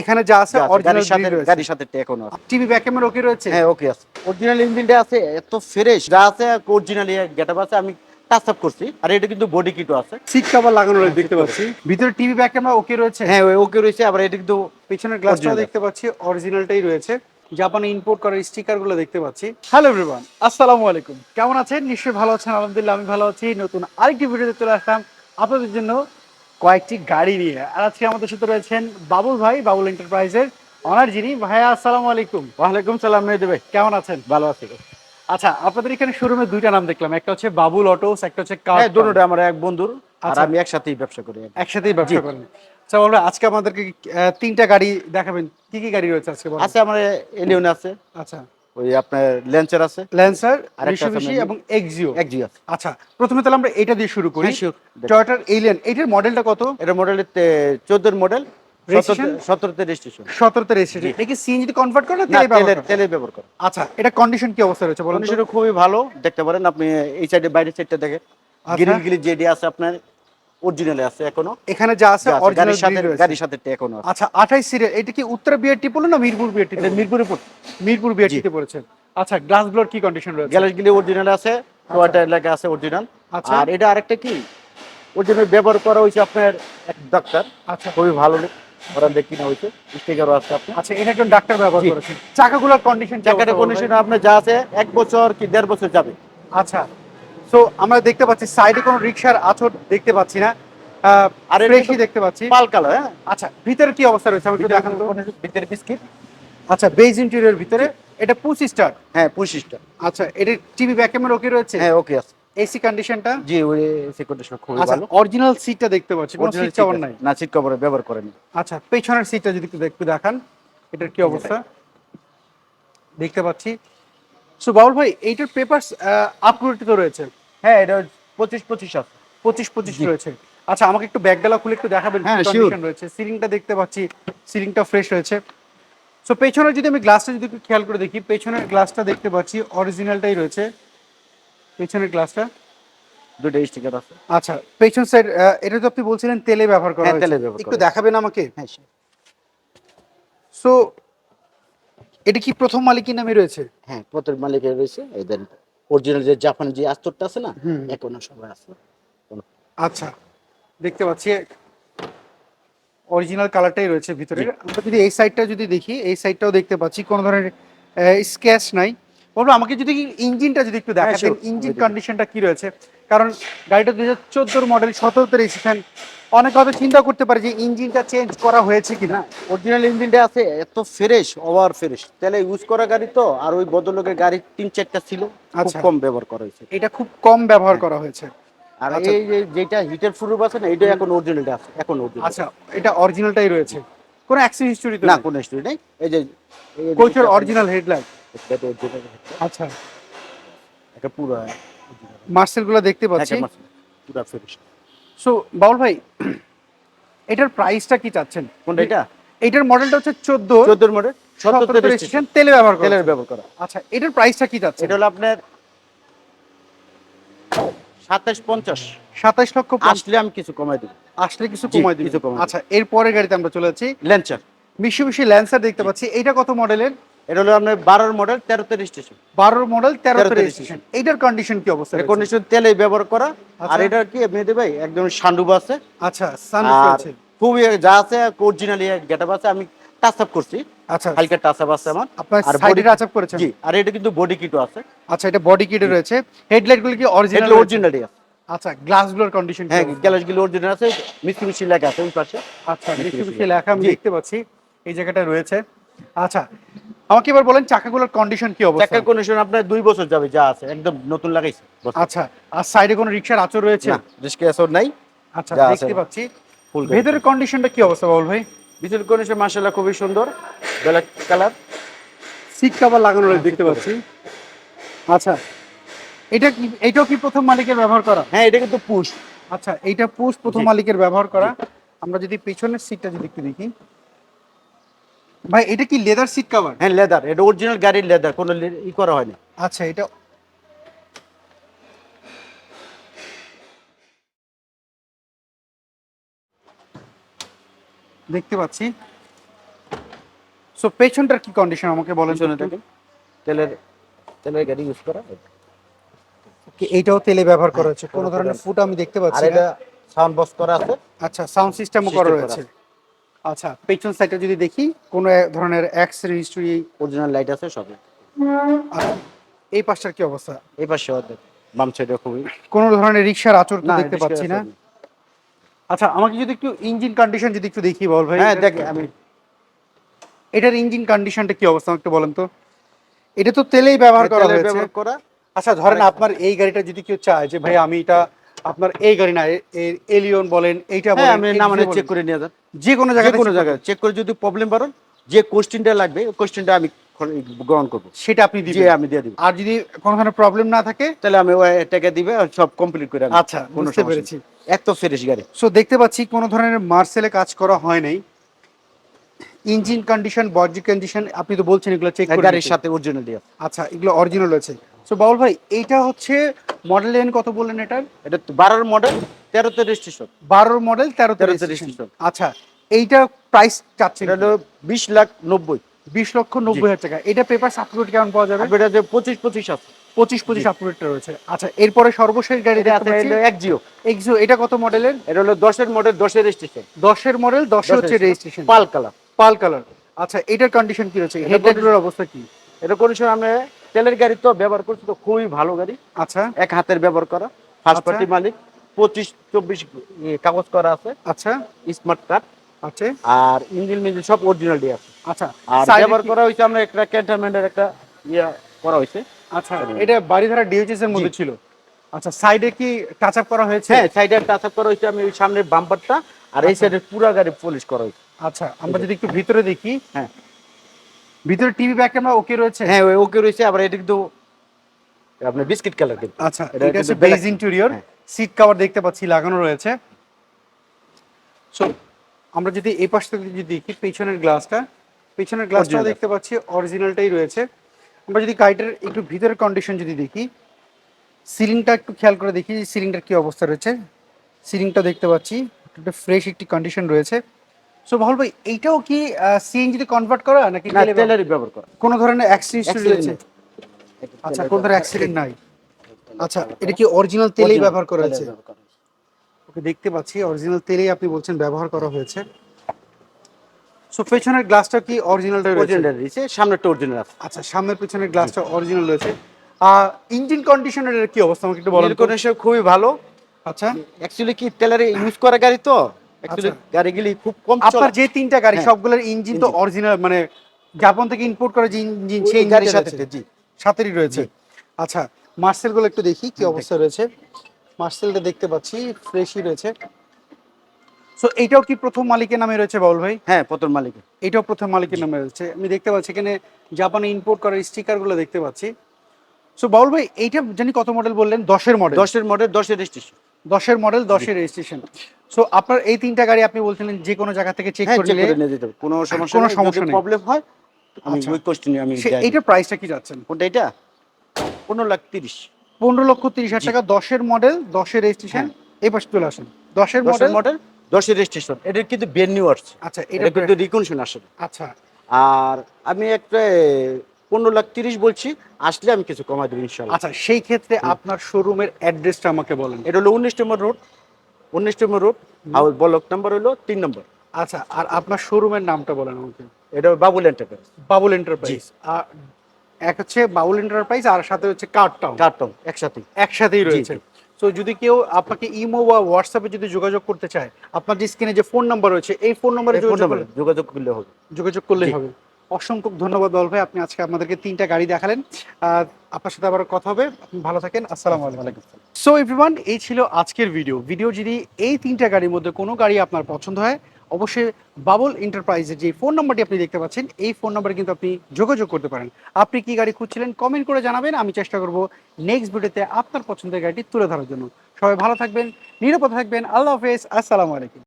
এখানে যা আছে অরিজিনাল সাথে গাড়ির সাথে এখন আছে। টিভি ব্যাক ক্যামেরা ওকে রয়েছে? হ্যাঁ ওকে আছে। অরিজিনাল ইঞ্জিনটা আছে এত ফ্রেশ যা আছে অরিজিনালি গেটআপ আছে আমি টাচ আপ করছি। আর এটা কিন্তু বডি কিটও আছে। সিট কভার লাগানো রয়েছে দেখতে পাচ্ছি। ভিতরে টিভি ব্যাক ক্যামেরা ওকে রয়েছে? হ্যাঁ ওকে রয়েছে আবার এটা কিন্তু পিছনের Original। দেখতে পাচ্ছি অরিজিনালটাই রয়েছে। জাপানে ইম্পোর্ট করা স্টিকারগুলো দেখতে পাচ্ছি। হ্যালো এভরিওয়ান আসসালামু আলাইকুম। কেমন আছেন? নিশ্চয়ই ভালো আছেন। আলহামদুলিল্লাহ আমি ভালো আছি। নতুন আরেকটি ভিডিওতে চলে আসলাম। আপনাদের জন্য কয়েকটি গাড়ি নিয়ে। আর আজকে আমাদের সাথে রয়েছেন বাবুল ভাই বাবুল এন্টারপ্রাইজের অনার যিনি। ভাইয়া আসসালামু আলাইকুম। ওয়ালাইকুম সালাম মেয়ে দেবে কেমন আছেন? ভালো আছে আচ্ছা আপনাদের এখানে শোরুমে দুইটা নাম দেখলাম। একটা হচ্ছে বাবুল অটোস একটা হচ্ছে কার হ্যাঁ দুটোটা আমার এক বন্ধুর। আর আচ্ছা। আমি একসাথেই ব্যবসা করি একসাথেই ব্যবসা জি। করেন। আচ্ছা বলব আজকে আমাদেরকে তিনটা গাড়ি দেখাবেন। কি কি গাড়ি রয়েছে আজকে? আছে আমার এলিয়ন আছে। আচ্ছা। ওই আপনার ল্যান্সার আছে? ল্যান্সার আপনার- এবং এক্সিও আছে আচ্ছা প্রথমে তাহলে আমরা এটা দিয়ে শুরু করি। টয়োটার এলিয়ান এটার মডেলটা কত? এটা মডেলের চোদ্দোর মডেল Registration? সতেরোতে রেজিস্ট্রেশন সতেরোতে রেজিস্ট্রেশন এটা কি সিএনজি কনভার্ট করে না তেলে ব্যবহার করে? তেলে ব্যবহার করে। আচ্ছা এটা কন্ডিশন কি অবস্থা রয়েছে বলুন তো? কন্ডিশন খুবই ভালো। দেখতে পারেন আপনি এই সাইডে বাইরের সাইডটা দেখেন। গ্রিল গ্রিল যেটি আছে আপনার। অরিজিনালে আছে এখনও। এখানে যা আছে অরিজিনাল সাথে গাড়ির সাথে এখনও আচ্ছা 28 সিরিয়াল এটা কি উত্তর বিআরটি পড়ল না মিরপুর বিআরটি এটা মিরপুরে মিরপুর বিআরটিতে পড়েছে আচ্ছা গ্লাসগুলোর কি কন্ডিশন রয়েছে? গ্যালাস গিলি অরিজিনাল আছে টয়টা এলাকা আছে অরিজিনাল আচ্ছা। আর এটা আরেকটা কি? অরিজিনাল ব্যবহার করা হয়েছে আপনার এক ডাক্তার আচ্ছা। খুবই ভালো লোক ওরা দেখি না হয়েছে। স্টিকারও আছে আপনার। আচ্ছা এটা একজন ডাক্তার ব্যবহার। করেছেন। চাকাগুলোর কন্ডিশন কন্ডিশন আপনার যা আছে এক বছর কি দেড় বছর যাবে। আচ্ছা। সো আমরা দেখতে পাচ্ছি সাইডে কোনো রিক্সার আছর দেখতে পাচ্ছি না। আর তো- দেখতে পাচ্ছি। পাল কালার হ্যাঁ? আচ্ছা ভিতরে কি অবস্থা রয়েছে? আমি একটু দেখান ভিতরে বিস্কিট? আচ্ছা বেজ ইন্টেরিয়র ভিতরে। এটা পুশ স্টার হ্যাঁ পঁচিশটা আচ্ছা এটা টিভি ব্যাক ক্যামেরা ওকে রয়েছে? হ্যাঁ ওকে আছে। এসি কন্ডিশনটা জি ওই সেকন্ডেশন খুবই আচ্ছা ভালো। অরিজিনাল সিটটা দেখতে পাচ্ছি। কোনো সিট seat নাই। না সিট কভারে ব্যবহার করেনি। আচ্ছা পেছনের সিটটা যদি একটু দেখান এটার কি অবস্থা? দেখতে পাচ্ছি। সো বাউল ভাই এইটার পেপারস আপগ্রেড তো রয়েছে। হ্যাঁ এটা পঁচিশ পঁচিশ আছে। পঁচিশ পঁচিশ রয়েছে। আচ্ছা আমাকে একটু ব্যাগডালা খুলে একটু দেখাবেন হ্যাঁ, কন্ডিশন রয়েছে। সিলিংটা দেখতে পাচ্ছি সিলিংটা ফ্রেশ রয়েছে। সো পেছনে যদি আমি গ্লাসটা যদি একটু খেয়াল করে দেখি পেছনের গ্লাসটা দেখতে পাচ্ছি অরিজিনালটাই রয়েছে। পেছনের গ্লাসটা দুটো স্টিকার আছে। আচ্ছা পেছন সাইড এটা তো আপনি বলছিলেন তেলে ব্যবহার করা হ্যাঁ, হয়েছে। তেলে ব্যবহার একটু দেখাবেন আমাকে? হ্যাঁ সো এটা কি প্রথম মালিকের নামে রয়েছে? হ্যাঁ প্রত্যেক মালিকের রয়েছে এদের অরিজিনাল যে জাপান যে আস্তরটা আছে না। এখনও সবাই আছে আচ্ছা দেখতে পাচ্ছি অরিজিনাল কালারটাই রয়েছে ভিতরে। আমরা যদি এই সাইডটা যদি দেখি এই সাইডটাও দেখতে পাচ্ছি কোনো ধরনের স্কেচ নাই বলব আমাকে যদি ইঞ্জিনটা যদি একটু দেখাতেন হ্যাঁ, sure. ইঞ্জিন। কন্ডিশনটা কি রয়েছে? কারণ গাড়িটা দুই হাজার চোদ্দোর মডেল সতেরোতে রেজিস্ট্রেশন অনেকে হয়তো চিন্তা করতে পারে যে ইঞ্জিনটা চেঞ্জ করা হয়েছে কিনা। অরিজিনাল ইঞ্জিনটা আছে এত ফ্রেশ ওভার ফ্রেশ তাহলে ইউজ করা গাড়ি তো আর ওই বদলোকের গাড়ি তিন চারটা ছিল খুব আচ্ছা। কম ব্যবহার করা হয়েছে। এটা খুব কম ব্যবহার করা হয়েছে। আর আচ্ছা। এই যে যেটা হিটের প্রুফ আছে না এটা এখন অরিজিনালটা আছে এখন অরিজিনাল আচ্ছা এটা অরিজিনালটাই রয়েছে। কোনো অ্যাক্সিডেন্ট হিস্টোরি তো না কোনো স্টোরি নেই। এই যে এই যে- কোচের অরিজিনাল হেডলাইট এটা তো original আচ্ছা। একটা পুরো মার্সেলগুলো দেখতে পাচ্ছি। পুরো ফ্রেশ সো বাউল ভাই এটার প্রাইসটা কি চাচ্ছেন? কোনটা এটা? এটার মডেলটা হচ্ছে চোদ্দ চোদ্দোর মডেল সত্তর রেজিস্ট্রেশন তেলে ব্যবহার করে। তেলের ব্যবহার করা। আচ্ছা এটার প্রাইসটা কি চাচ্ছেন? এটা হলো আপনার সাতাশ পঞ্চাশ। সাতাশ লক্ষ আসলে আমি কিছু কমাই দেবো। আসলে কিছু কমাই দিবেন কিছু কমাই আচ্ছা এরপরের গাড়িতে আমরা চলে যাচ্ছি। ল্যান্সার মিশুবিশি ল্যান্সার দেখতে পাচ্ছি। এটা কত মডেলের এটা হলো আপনার বারোর মডেল তেরোতে রেজিস্ট্রেশন বারোর মডেল তেরোতে তেরোতে রেজিস্ট্রেশন এইটার কন্ডিশন কি অবস্থা কন্ডিশন তেলে ব্যবহার করা। আর আচ্ছা। এটা কি মেয়েদে ভাই একদম সান্ডুব আছে। আচ্ছা সানরুফ আর রয়েছে খুবই যা আছে অরিজিনালি গেটআপ আছে আমি টাচ আপ করছি। আচ্ছা। হালকা টাচ আপ আছে আমার। আর body- আচাপ করেছেন? জি আর এটা কিন্তু বডি কিটও আছে। আচ্ছা এটা বডি কিটে রয়েছে। হেডলাইটগুলো কি অরিজিনাল অরিজিনালি আছে। আচ্ছা গ্লাসগুলোর কন্ডিশন হ্যাঁ গ্যালাসগুলো অরিজিনাল আছে মিষ্টি লেখা আছে ওই পাশে। আচ্ছা মিষ্টি। লেখা আমি দেখতে পাচ্ছি। এই জায়গাটা রয়েছে। আচ্ছা আমাকে এবার বলেন চাকাগুলোর কন্ডিশন কি অবস্থা? চাকার কন্ডিশন আপনার দুই বছর যাবে যা আছে একদম নতুন লাগাইছে আচ্ছা আর সাইডে কোনো রিক্সার আচর রয়েছে? না রিস্কে আসর নাই আচ্ছা দেখতে পাচ্ছি। ফুল ভেতরের কন্ডিশনটা কি অবস্থা বাবুল ভাই? ভিতর কন্ডিশন মাশাআল্লাহ খুবই সুন্দর ব্ল্যাক কালার সিট কভার লাগানো রয়েছে দেখতে পাচ্ছি। আচ্ছা এটা কি এটাও কি প্রথম মালিকের ব্যবহার করা? হ্যাঁ এটা কিন্তু পুশ আচ্ছা এইটা পুশ প্রথম মালিকের ব্যবহার করা। আমরা যদি পেছনের সিটটা যদি একটু দেখি। ভাই এটা কি লেদার সিট কভার হ্যাঁ লেদার এটা অরিজিনাল গাড়ির লেদার কোনো ই করা হয়নি আচ্ছা এটা দেখতে পাচ্ছি। সো পেছনটার কি কন্ডিশন আমাকে বলেন একটু? দেখেন। তেলের তেলের গাড়ি ইউজ করা কি এইটাও তেলে ব্যবহার করা হচ্ছে। হ্যাঁ, কোনো ধরনের। ফুট আমি দেখতে আর পাচ্ছি এটা সাউন্ড বক্স করা আছে। আচ্ছা সাউন্ড সিস্টেমও করা রয়েছে। আচ্ছা পেছন সাইডে যদি দেখি কোনো ধরনের এক্স রেজিস্ট্রি অরিজিনাল লাইট আছে সবে এই পাশটার কি অবস্থা? এই পাশে বাম সাইডে খুবই। কোনো ধরনের রিক্সার আচর দেখতে পাচ্ছি না। আচ্ছা আমাকে যদি একটু ইঞ্জিন কন্ডিশন যদি একটু দেখি বল ভাই। হ্যাঁ দেখ আমি এটার ইঞ্জিন কন্ডিশনটা কি অবস্থা একটু বলেন তো। এটা তো তেলেই ব্যবহার করা হয়েছে। ব্যবহার করা। আচ্ছা ধরেন আপনার এই গাড়িটা যদি কেউ চায় যে ভাই আমি এটা আপনার এই গাড়ি না এলিয়ন বলেন এইটা হ্যাঁ বলেন আমি নামানে বলেন, চেক করে নিয়ে যান। যে কোনো জায়গায় কোনো জায়গায় চেক করে যদি প্রবলেম পারেন যে কোশ্চেনটা লাগবে ওই কোশ্চেনটা আমি গ্রহণ করব। সেটা আপনি যে দিবেন। আমি দিয়ে দিব। আর যদি কোনো ধরনের প্রবলেম না থাকে তাহলে আমি ওই টাকা দিবে সব কমপ্লিট করে। আচ্ছা কোনো বুঝতে পেরেছি। এক তো ফ্রেশ গাড়ি। সো দেখতে পাচ্ছি কোনো ধরনের মার্সেলে কাজ করা হয় নাই। ইঞ্জিন কন্ডিশন বডি কন্ডিশন আপনি তো বলছেন এগুলো চেক করে গাড়ির। সাথে অরিজিনাল দিয়ে। আচ্ছা এগুলো অরিজিনাল আছে সো বাউল ভাই এইটা হচ্ছে মডেল এন কত বললেন এটা? বারোর মডেল তেরোতে রেজিস্ট্রেশন বারোর মডেল তেরো তেরো 13 আচ্ছা এইটা প্রাইস চাচ্ছেন এটা বিশ লাখ নব্বই। বিশ লক্ষ নব্বই হাজার টাকা। এটা পেপার কেমন পাওয়া যাবে? এটা যে পঁচিশ পঁচিশ আছে। পঁচিশ পঁচিশ আপলোডটা রয়েছে। আচ্ছা এরপরে সর্বশেষ গাড়ি পাচ্ছি। এটা এক জিও এক্সো এটা কত মডেলের এটা হলো দশের মডেল দশের রেজিস্ট্রেশন দশের মডেল দশে হচ্ছে registration pearl colour. Pearl colour. আচ্ছা এটার কন্ডিশন কি রয়েছে এটা হেডলাইটগুলোর অবস্থা কি? এটা কোনো সময় আমরা তেলের গাড়ি তো ব্যবহার করছি তো খুবই ভালো গাড়ি। আচ্ছা। এক হাতের ব্যবহার করা। ফার্স্ট আচ্ছা। পার্টি মালিক পঁচিশ চব্বিশ কাগজ করা আছে। আচ্ছা। স্মার্ট কার্ড আচ্ছা আর ইঞ্জিন মিঞ্জিন সব অরিজিনাল দিয়ে আছে। আচ্ছা। আর ব্যবহার করা হয়েছে আমরা একটা ক্যান্টনমেন্টের একটা ইয়ে করা হয়েছে। আচ্ছা এটা বাড়িধারা ডিএইচএস এর মধ্যে ছিল। আচ্ছা সাইডে কি টাচ আপ করা হয়েছে? হ্যাঁ সাইডে টাচ আপ করা হয়েছে। আমি ওই সামনের বাম্পারটা আর এই সাইডের পুরো গাড়ি পলিশ করা হয়েছে। আচ্ছা আমরা যদি একটু ভিতরে দেখি। হ্যাঁ। ভিতরে টিভি ব্যাক ক্যামেরা ওকে রয়েছে? হ্যাঁ ওকে রয়েছে আবার এটা কিন্তু আপনার বিস্কিট কালার কিন্তু। আচ্ছা এটা হচ্ছে বেজ ইন্টেরিয়র। সিট কভার দেখতে পাচ্ছি লাগানো রয়েছে। সো আমরা যদি এই পাশ থেকে যদি দেখি পেছনের গ্লাসটা পেছনের গ্লাসটা দেখতে পাচ্ছি অরিজিনালটাই রয়েছে। আমরা যদি গাড়িটার একটু ভিতরের কন্ডিশন যদি দেখি সিলিংটা একটু খেয়াল করে দেখি সিলিংটার কি অবস্থা রয়েছে? সিলিংটা দেখতে পাচ্ছি একটা ফ্রেশ একটি কন্ডিশন রয়েছে। সো ভালো ভাই এইটাও কি সিএনজিতে কনভার্ট করা নাকি তেলের ব্যবহার করা? কোনো ধরনের অ্যাক্সিডেন্ট রয়েছে? আচ্ছা কোনো ধরনের অ্যাক্সিডেন্ট নাই। আচ্ছা এটা কি অরিজিনাল তেলেই ব্যবহার করা হয়েছে। ওকে দেখতে পাচ্ছি অরিজিনাল তেলেই আপনি বলছেন ব্যবহার করা হয়েছে। সো পেছনের গ্লাসটা কি অরিজিনালটা রয়েছে? Original রয়েছে সামনেরটা অরিজিনাল আছে। আচ্ছা সামনের পেছনের গ্লাসটা অরিজিনাল রয়েছে। আর ইঞ্জিন কন্ডিশনের কি অবস্থা আমাকে একটু বলেন এর খুবই ভালো। আচ্ছা। অ্যাকচুয়ালি কি তেলের ইউজ করা গাড়ি তো। গাড়িগুলি খুব কম আপনার যে তিনটা গাড়ি হ্যাঁ। সবগুলোর ইঞ্জিন তো অরিজিনাল মানে জাপান থেকে ইম্পোর্ট করা যে ইঞ্জিন সেই গাড়ির সাথে জি। সাথেই রয়েছে। আচ্ছা মার্সেলগুলো একটু দেখি কি অবস্থা রয়েছে। মার্সেলটা দেখতে পাচ্ছি ফ্রেশই রয়েছে। সো এইটাও কি প্রথম মালিকের নামে রয়েছে বাউল ভাই? হ্যাঁ প্রথম মালিক এটাও প্রথম মালিকের নামে রয়েছে। আমি দেখতে পাচ্ছি এখানে জাপানে ইম্পোর্ট করার স্টিকারগুলো দেখতে পাচ্ছি। সো বাউল ভাই এইটা জানি কত মডেল বললেন? দশের মডেল দশের মডেল দশের রেজিস্ট্রেশন দশের মডেল দশের রেজিস্ট্রেশন সো আপনার এই তিনটা গাড়ি আপনি বলছিলেন যে কোনো জায়গা থেকে চেক হ্যাঁ করে নিয়ে যেতে কোনো সমস্যা কোনো সমস্যা নেই। প্রবলেম হয় আমি আচ্ছা। কোশ্চেনে আমি। এইটার প্রাইসটা কি যাচ্ছেন? কোনটা এটা? পনেরো লাখ তিরিশ। পনেরো লক্ষ তিরিশ হাজার টাকা দশের মডেল দশের রেজিস্ট্রেশন এই পাশে চলে আসেন। দশের হ্যাঁ। দশের মডেল মডেল দশের রেজিস্ট্রেশন এটা কিন্তু বেন নিউ আসছে আচ্ছা এটা এটা কিন্তু রিকনশন আসলে আচ্ছা। আর আমি একটা পনেরো লাখ তিরিশ বলছি আসলে আমি কিছু কমাই দেবো ইনশাল্লাহ আচ্ছা সেই ক্ষেত্রে আপনার শোরুমের অ্যাড্রেসটা আমাকে বলেন। এটা হলো উনিশ নম্বর রোড উনিশ number road house block number হলো তিন নম্বর। আচ্ছা আর আপনার শোরুমের নামটা বলেন আমাকে। এটা বাবুল এন্টারপ্রাইজ বাবুল এন্টারপ্রাইজ আর এক হচ্ছে বাবুল এন্টারপ্রাইজ আর সাথে হচ্ছে কার্ড টাউন কার্টন একসাথে একসাথেই রয়েছে। তো যদি কেউ আপনাকে ইমো বা হোয়াটসঅ্যাপে যদি যোগাযোগ করতে চায় আপনার যে স্ক্রিনে যে ফোন নাম্বার রয়েছে এই ফোন নাম্বারে যোগাযোগ করলে হবে। যোগাযোগ করলেই হবে। অসংখ্য ধন্যবাদ দল ভাই আপনি আজকে আমাদেরকে তিনটা গাড়ি দেখালেন। আর আপনার সাথে আবার কথা হবে। আপনি ভালো থাকেন আসসালামু আলাইকুম। সো এভরিওয়ান এই ছিল আজকের ভিডিও ভিডিও যদি এই তিনটা গাড়ির মধ্যে কোনো গাড়ি আপনার পছন্দ হয় অবশ্যই বাবুল এন্টারপ্রাইজের যে ফোন নাম্বারটি আপনি দেখতে পাচ্ছেন এই ফোন নাম্বারে কিন্তু আপনি যোগাযোগ করতে পারেন। আপনি কি গাড়ি খুঁজছিলেন কমেন্ট করে জানাবেন। আমি চেষ্টা করব নেক্সট ভিডিওতে আপনার পছন্দের গাড়িটি তুলে ধরার জন্য। সবাই ভালো থাকবেন নিরাপদ থাকবেন। আল্লাহ হাফেজ। আসসালামু আলাইকুম।